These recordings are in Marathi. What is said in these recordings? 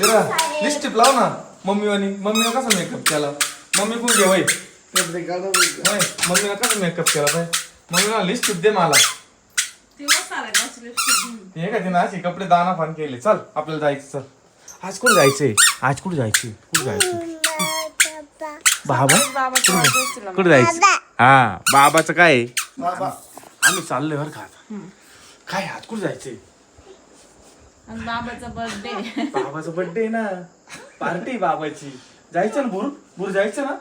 विरा लिस्टिप लाव ना. मम्मी वानी मम्मीला कसा मेकअप केला? मम्मी कोण घे वय मम्मीला कसा मेकअप केला बाय मम्मीला लिस्टिप दे मला. हे का तिने अशी कपडे दाना फान केले. चल आपल्याला जायचं चल. आज कुठे जायचंय? आज कुठे जायचंय? कुठे जायचंय? बाबा. कुठे जायचं? हा बाबाचं काय आहे? बाबा. आम्ही चाललोय बरं का आता. काय आज कुठे जायचंय? आणि बाबाचा बर्थडे बाबाचा बर्थडे ना? पार्टी बाबाची. जायचं ना भूर? भूर जायचं ना?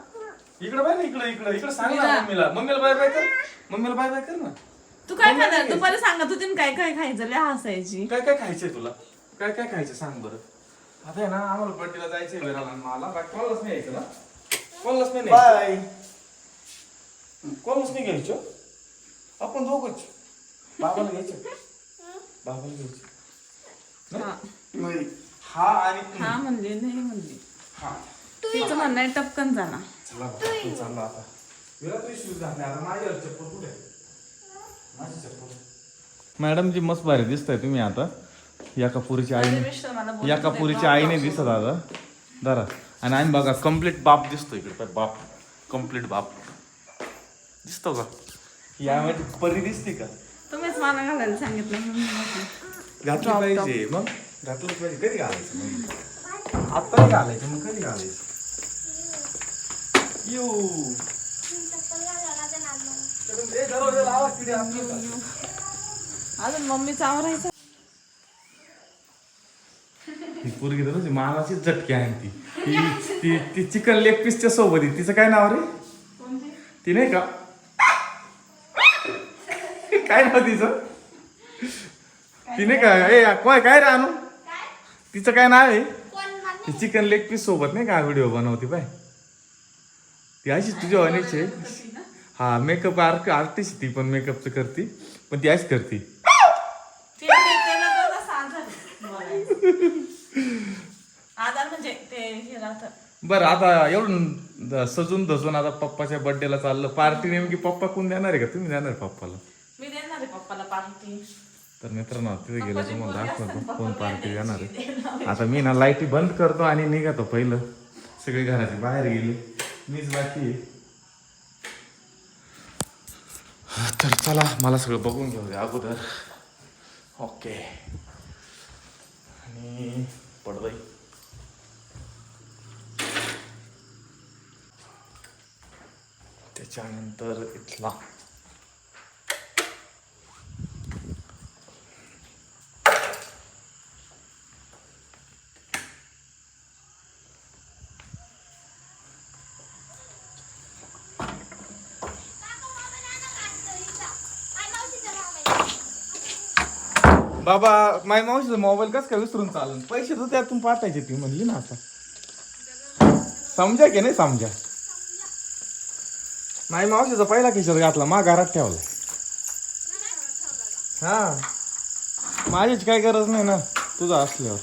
इकडे बाय ना इकडे इकडे. इकडे सांग ना. मम्मीला. मम्मीला बाय बाय कर. मम्मीला बाय बाय कर ना. तू काय खाणार? दुपारी सांगत होती ना काय काय खायचं? लय हसायची. काय काय खायचंय तुला? काय काय खायचं सांग बरं. आता आहे ना आम्हाला बर्थडेला जायचंय वेराला आणि मला बाकी कोणालाच नाही यायचं ना? कोणालाच नाही. बाय कोणालाच नाही घ्यायचं? आपण दोघच. बाबाला घ्यायचं? बाबाला घ्यायचं. नाही हा आणि. हा म्हणली नाही म्हणली. हा. तिचं म्हणणं आहे टपकन जाणार चला बाबा, तू चालला आता. विरा तू शूज घातले आता माझ्यावर चप्पल कुठे आहे? माझी चप्पल. मॅडम जी मस्त भारी दिसताय तुम्ही आता. या कपुरीची माझे आई मिस्टर मला बोलत या होते, कपुरीची "बाबा, आईने दिसत आता. दरा. आणि आम्ही बघा कंप्लीट बाप दिसतो इकडे. पाय, बाप. कंप्लीट बाप. दिसतो का? यामध्ये परी दिसते का? तुम्हीच मला घालायला सांगितलं म्हणून म्हटलं. घातलं Top, पाहिजे. मग घातलं पाहिजे. कधी घालायचं मग? आता नाही घालायचं. मग कधी घालायचं? यू ए, दरवाजाला आवाज किती आपलं का? अजून मम्मीचा आवरायचं ही पोरगी तर तुझी मानाची झटके आहे ती. ती- ती ती चिकन लेग पीसच्या सोबत आहे. तिचं काय नाव रे? ती नाही का? काय नाव तिचं? ती नाही का ए काय काय रे आणू तिचं काय नाव आहे? ती चिकन लेग पीस सोबत नाही का व्हिडिओ बनवते पाय ती अशीच तुझ्या अनेकची आहे. हा मेकअप आर्ट आर्टिस्ट ती पण मेकअपचं करते. पण ती अशीच करते. म्हणजे बरं आता एवढं सजून धजून आता पप्पाच्या बर्थडेला चाललं. पार्टी नेमकी पप्पा कोण देणार आहे का? तुम्ही देणार पप्पाला? मी देणार आहे पप्पाला पार्टी तर मित्रांनो तिथे गेलं तुम्हाला दाखवतो कोण पार्टी देणार आहे. आता मी ना लाईटी बंद करतो आणि निघतो पहिलं. सगळी घराची बाहेर गेली. मीच बाकी आहे. तर चला मला सगळं बघून घेऊ द्या अगोदर. ओके आणि पडदई त्याच्यानंतर इथला. बाबा माझ्या मावशीचा मोबाईल कस काय विसरून चालून पैसे तर त्यातून पाठायचे ती म्हणली ना आता. समजा की नाही समजा? माझ्या मावशीचा पहिला किशोर घातला मा घरात ठेवला. हा. माझीच काय गरज नाही ना तुझा असल्यावर.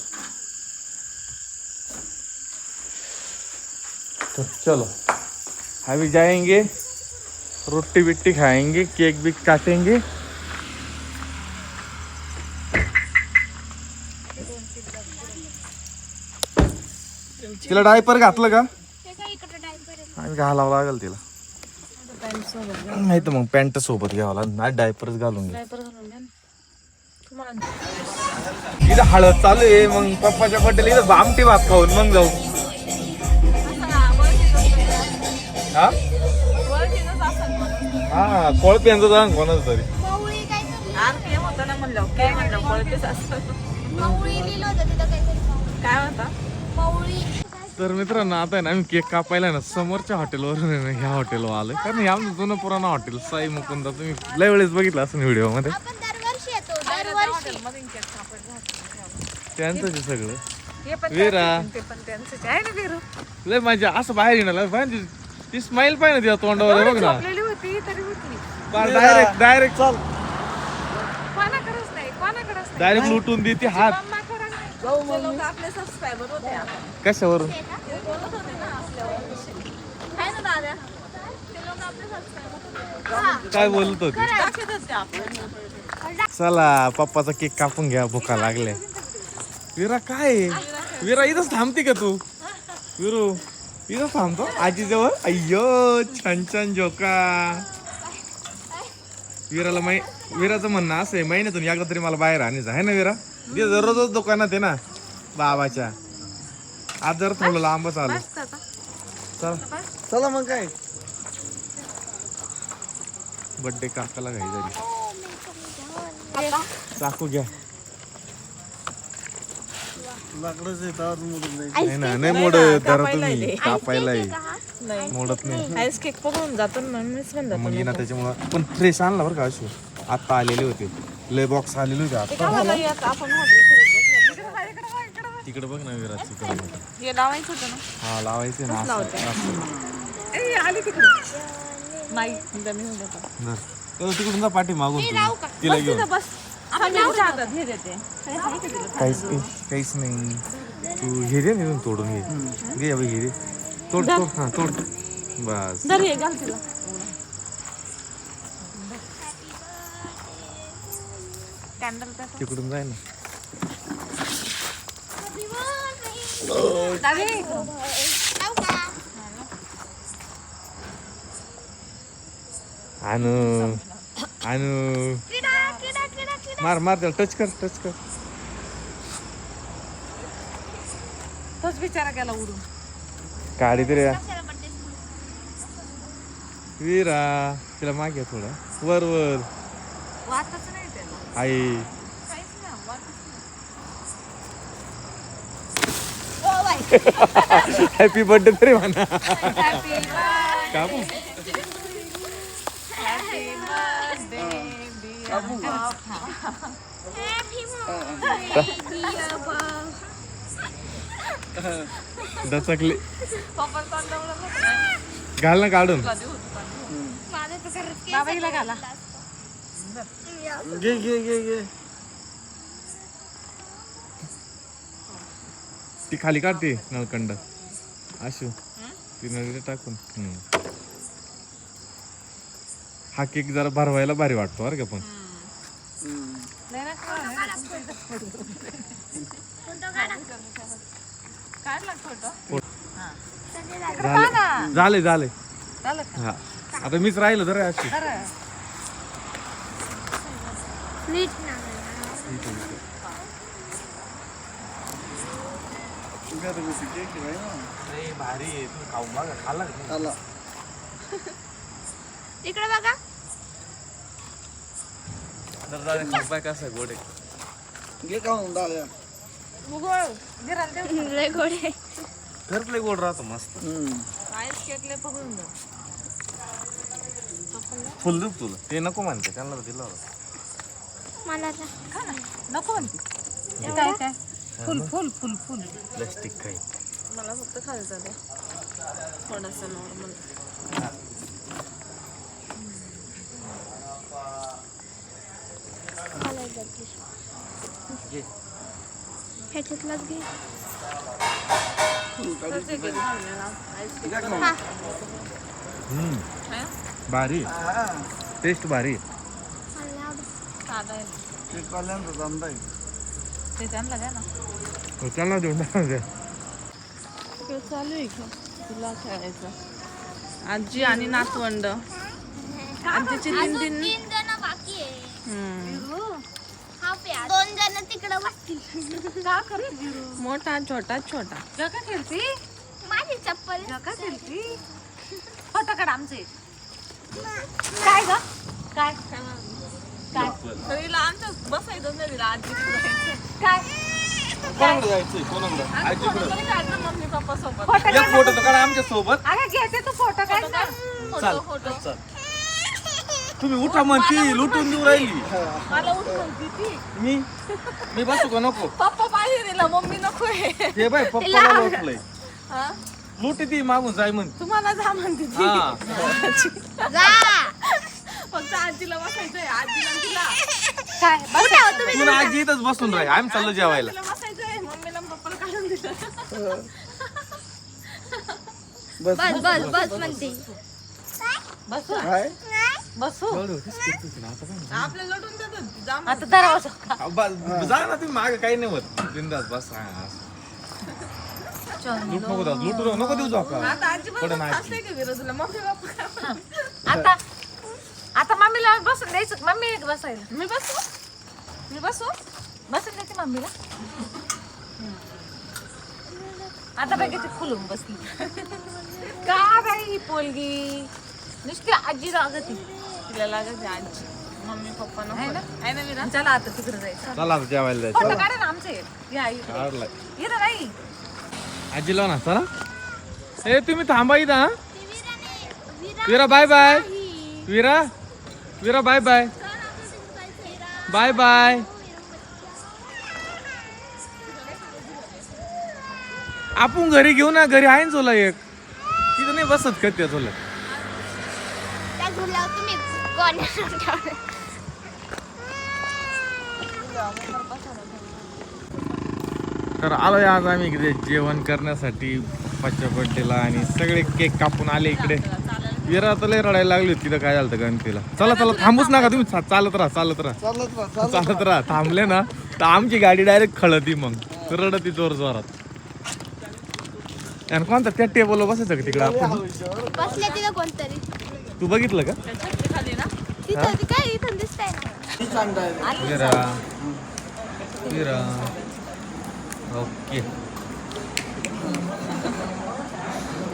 तो चलो. अभी जाएंगे रोटी बिट्टी खाएंगे केक बिक काटेंगे. तिला डायपर घातलं का? आणि घालावं लागेल तिला. नाही तर मग पॅन्ट सोबत घ्यावं लागेल. नाही डायपरच घालून घे. इथं हळद चालू आहे. मग पप्पाच्या बड्डेला इथं आमटी भात खाऊन मग जाऊ. हा हा? कोळप्यांचं जाण कोणाचं तरी. काय होता तर मित्रांनो आता आहे ना आम्ही केक कापायला ना समोरच्या हॉटेलवरून आहे ना ह्या हॉटेलवर आलोय. कारण हे आमचं जुनं पुराणं हॉटेल साई मुकुंदा. तुम्ही लय वेळेस बघितलं असं व्हिडिओमध्ये आपण दरवर्षी येतो दरवर्षी. त्यांचं आहे सगळं. हे पण वीरा. ते पण त्यांचं आहे ना वीरू? लय माझ्या असं बाहेर येणार पाहिजे ती स्माइल पाहिजे तिच्या तोंडावर आहे बघ ना. झोपलेली होती तरी होती. डायरेक्ट डायरेक्ट चाल कोणाकडेच नाही कोणाकडेच नाही. डायरेक्ट लुटून देते हात. ते लोक आपले सबस्क्रायबर होते. कशावरून? ते बोलत होते ना आपल्यावर. काय ना दादा? ते लोक आपले सबस्क्रायबर काय बोलत होती? दाखवत होते आपल्याला. चला पप्पाचा केक कापून घ्या भुका लागले. विरा काय आहे? विरा इथंच थांबते का तू? विरू इथंच थांबतो? आजीजवळ? अय्यो छान छान जोका विराला मै विराचं म्हणणं असं आहे महिन्यातून एकदा तरी मला बाहेर आणायचं. आहे ना विरा? ते दररोजच दुकानात आहे ना बाबाच्या. आज जर थोडं लांबच आलो. चल. चला मग काय? बड्डे काकाला घाई झाली. चाकू घ्या. लाकडच येतात मोडून नाही. नाही ना नाही मोडत धरा कापायला तुम्ही आहे. कापायला आहे. नाही. मोडत नाही. आईस केक पकडून जातो ना म्हणून मीच म्हणत मग ये ना त्याच्यामुळं. पण फ्रेश आणला बरं का अशू आत्ता आलेले होते. लय बॉक्स आलेले होते आता. आपण तिकडे बघ ना चिकन हे लावायचं होतं ना? हा लावायचे ना असं- असं. तिकडे. नाही एकदा मी होऊन जातो. धर. तर तिकडून जा पाठी मागून तू. तिला घेऊन. बस. आपण तुझ्या हातात हे देते. काहीच काहीच नाही. तू हे दे ना तोडून घे घे बाई हे दे. तोड तोड हा तोड. बस. हे घाल तिला. कॅन्डल तिकडून जाय ना. आणू आणू मार मार त्याला. टच कर टच कर. तोच बिचारा गेला उडून. काढी तरी विरा तिला मागे थोडा. वर वर. आई हॅपी बर्थडे तरी म्हणा कापू हॅपी बर्थडे दचकले. घाल ना काढून. घाला. घे घे घे घे. ती खाली काढते नळकंड अशू ती नळीला टाकून. हम्म. हा केक जरा भरवायला भारी वाटतो बरं का पण. काढला फोटो झाले. झाले हा. आता मीच राहिलो तर अशी नीट ना तुझ्या तर गोष्टी केक आहे ना भारी खाऊ खाल्ला आला इकडे बघा कसं गोडे घे का म्हणून डाळ्या लय गोडे खरंच लय गोड राहतो मस्त हम्म. फुल दूध तुला ते नको म्हणते त्यांना दिलं होतं. मला तर नको म्हणते. काय काय? फुल फुल फुल फुल. प्लास्टिक काही. मला फक्त खायचं ते थोडासा नॉर्मल ह्याच्यातलाच घे. भारी. टेस्ट भारी. साधा धंदा आहे ते त्यांना द्या ना हो, त्यांना देऊन. चालू आहे का तुला खेळायचं आजी आणि नातवंड आजीची तीन तीन तीन जण बाकी आहे हम्म. हा प्यार दोन जण तिकडे बसतील का करते मोठा छोटा छोटा जगा खेळती माझी चप्पल जगा खेळती फोटो काढ आमचे काय ग काय काय? तरीला बसायचं नाही दिला आजी काय? कोणाकडे जायचंय? कोणाकडे फोटो मम्मी पप्पा सोबत. एक फोटो तर काढा आमच्यासोबत. घेते तू फोटो काढ ना. Photo photo. तुम्ही उठा म्हणती लुटून देऊ राहिली. मला उठ म्हणती ती. मी? मी बसू का नको? पप्पा पाहिजे दिला मम्मी नको आहे. ते बाय पप्पाला ओळखलंय हा? लुटी ती मागून जाय म्हण तुम्हाला जा म्हणते ती. हा. जा. फक्त आजीला बसायचंय. आजीला आणि तिला. काय बस तू ना आजी इथंच बसून राह. आम्ही चाललो जेवायला. तिला बसायचंय. मम्मीला आणि पप्पाला काढून दिलं. बस बस बस बस म्हणते. बसू. काय बसू आपल्याला लटून देतो. आता आ, बस- जा ना तुम्ही माग काही नाही होत. बिंदास बस हा. लूट नको दादा लूट नको देऊ जाऊ का आता आजी पडन बरोबर आजी. असते की विरोधला. मम्मी बाप्पा काय म्हणतात? आता आता मम्मीला बसून द्यायचं. मम्मी एक बसायला. मी बसू? मी बसू? बसून द्यायची मम्मीला. आता बघ किती खुलून बसली. का बाई ही पोलगी नुसती आजी रागती तिला लागत आहे आजी. मम्मी पप्पा नको. आहे ना? आहे ना विरा चला आता तिकडे जायचं. चला आता जेवायला फोटो जायचं काढा ना आमचे. या इकडे. काढलाय. इथं नाही आजीला ना? चला ए तुम्ही थांबा इथं हा. Vira bye bye Vira Vira bye bye bye bye आपण घरी घेऊ ना घरी आहे ना चोला एक. तिथं नाही बसत का त्या ठेवलं तर आलोय आज आम्ही इकडे जेवण करण्यासाठी पप्पाच्या बर्थडेला आणि सगळे केक कापून आले इकडे. विरा तर लय रडायला लागली होती तिथं काय झालं होतं गणपतीला? चला चला थांबूच नका तुम्ही चा- चालत राहा चालत राहा. चालत राहा चालत चालत राहा थांबले ना. तर आमची गाडी डायरेक्ट खळती मग. रडती जोर जोरात. आणि कोणता त्या टेबलवर बसायचं का तिकडे आपण? बसले तिथं कोणतरी. तू बघितलं का? खाली ना तिथं ती काय इथून दिसतंय ना? ती चांगलं आहे. विरा विरा ओके.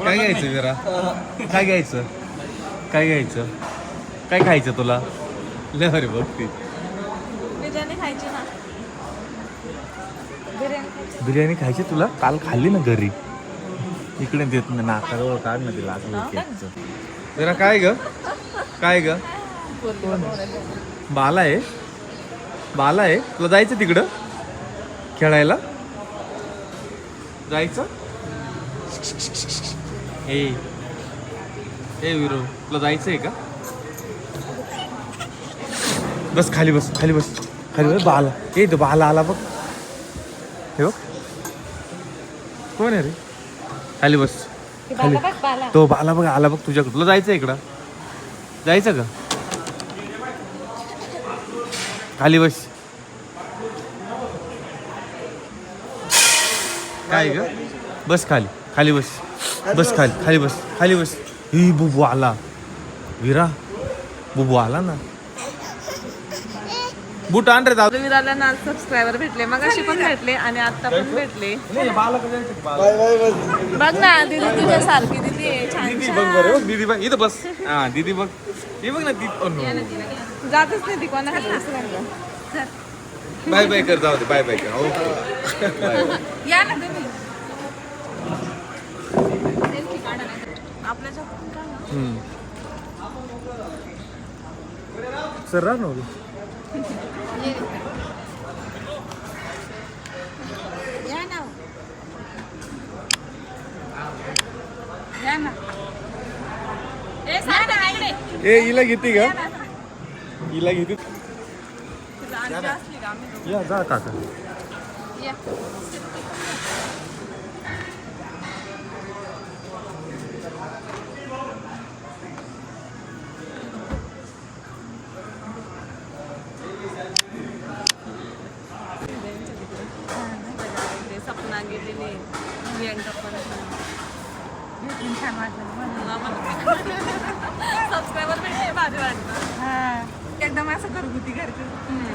काय घ्यायचं विरा काय घ्यायचं? काय घ्यायचं? काय खायचं तुला? लय भारी बघ ती. बिर्याणी खायची ना. बिर्याणी खायची. तुला? काल खाल्ली ना घरी. इकडे देत नाही नाकाजवळ काढ ना तिला केकचं. जरा काय ग? काय ग? बाला आहे. बाला आहे. तुला जायचं तिकडं? खेळायला? जायचं? ए. ए विरो तुला जायचं आहे का? बस खाली बस खाली बस. खाली बस. बाला. ए तो बाला आला बघ. हे बघ. कोण आहे रे? खाली बस. ते बाला बघ बाला. तो बाला बघ आला बघ तुझ्याकडे. तुला जायचं इकडं? जायचं का? खाली बस. काय ग? बस खाली. खाली बस. बस खाली. खाली बस. खाली बस. ही बुबू आला विरा बुबू आला ना बूट आण रे दादा विराला ना सबस्क्रायबर भेटले मग अशी पण भेटले आणि आता पण भेटले. बघ ना दीदी तुझ्या सारखी दीदी आहे छान दीदी बघ बरं बघ दीदी बघ इथं बस. हा दीदी बघ. हे बघ ना ती. जातच नाही ती दुसऱ्यांना बाय बाय कर जाऊ दे बाय बाय कर. ओके. बाय या ना तुम्ही. आपल्याच्या सर्रा नव्हती. ए हिला घेते का? हिला घेते. या जा काका. प्रियंका पण छान वाटलं सबस्क्रायबर भेटले भारी हा. एकदम असं घरगुती घरचे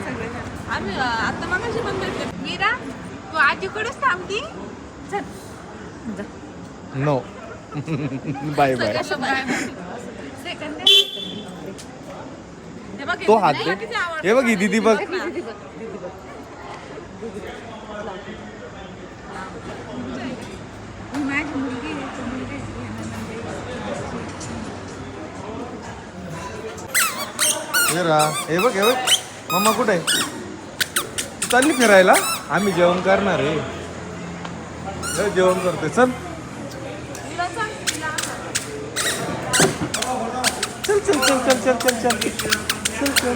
सगळे आम्ही अं, आता पण भेटले मीरा तू आजीकडेच थांबती चल नो बाय बाय तो हात हे बघ दीदी बघ. हे रा हे बघ हे बघ. मम्मा कुठे आहे? चालली फिरायला. आम्ही जेवण करणार आहे. जेवण करतोय. चल. चल चल चल चल चल चल चल. चल चल.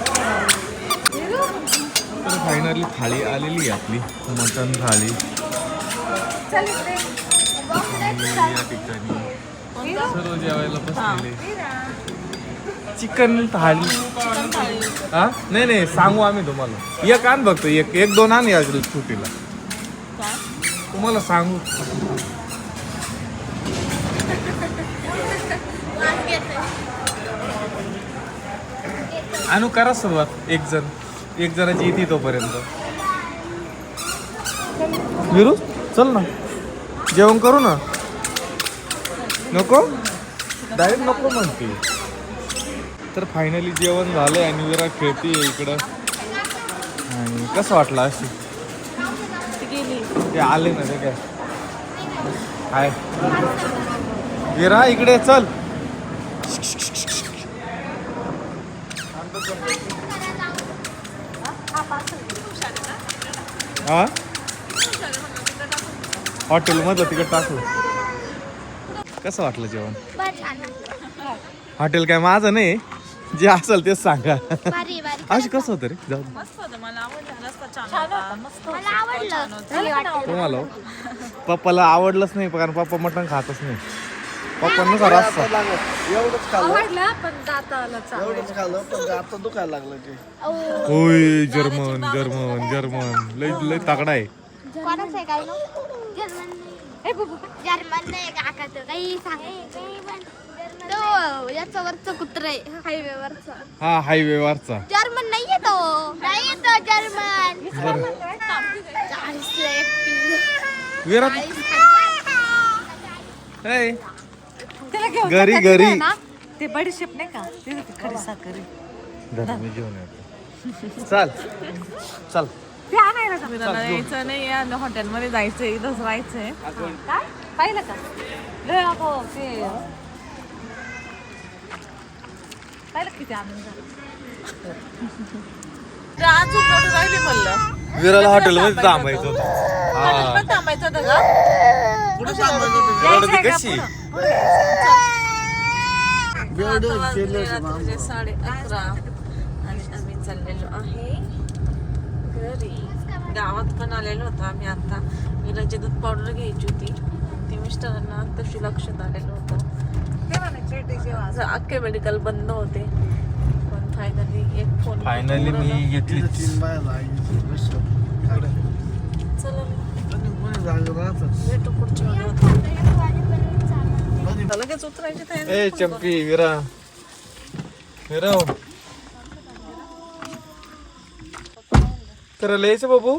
तर फायनली थाळी आलेली आहे आपली. मटन थाळी. जेवायला चिकन थाळी. हा? नाही नाही सांगू आम्ही तुम्हाला. एक आण बघतो एक एक दोन आण या सुटीला तुम्हाला सांगू. आणू करा सुरुवात एक जण. एक जणाची येते तोपर्यंत. विरू चल ना. जेवण करू ना? नको? डायरेक्ट नको म्हणते. तर फायनली जेवण झालंय आणि विरा खेळते इकडं. आणि कसं वाटलं अशी? ते आले ना ते काय? हाय. विरा इकडे चल. हा? हॉटेलमधलं तिकडे टाकू. कसं वाटलं जेवण? हॉटेल काय माझं नाही. जे असेल तेच सांगा. भारी भारी. अशी कसं होतं रे? जाऊ दे. मस्त होतं मला आवडलं. रस्ता छान छान होता. होता. मस्त मला आवडलं. तुम्हाला हो? पप्पाला आवडलंच नाही कारण पप्पा मटण खातच नाही. पप्पांना एवढंच खाल्लं पण आता दुखायला लागलं की. होय जर्मन जर्मन जर्मन. लय लय तगडा आहे. आहे. नाही काही सांग. तो कुत्र हा हायवे वरचा जर्मन नाहीये तो. नाही येतो जर्मन. चाळीसला एक पिल्लू. विराट चाळीस खायचं. hey. त्याला घेऊन घरी- घरी. ना. ते बडीशेप नाही का? ते साखर धर, मी घेऊन येतो. चल. चल. ते आणायला जा. फिरायला यायचं नाही आणि हॉटेलमध्ये जायचंय इथंच राहायचंय. काय? पाहिलं का? लय अगो ते पाहिलं किती आनंद झाला. राहिले म्हणलं. विराला हॉटेलमध्ये थांबायचं होतं. हा. पण थांबायचं होतं का? कुठं थांबायचं कशी? साडे अकरा आणि आम्ही चाललेलो आहे. घरी. गावात पण आलेलो होतो आम्ही आता. विराची दूध पावडर घ्यायची होती. ती मिस्टरांना तशी लक्षात आलेलं होतं. अख्खे मेडिकल बंद होते. पण फायनली एक फोन फायनली मी घेतली. चला. भेटू पुढच्या लगेच उतरायची तयारी ए चंपी विरा विरा तर लयच बाबू.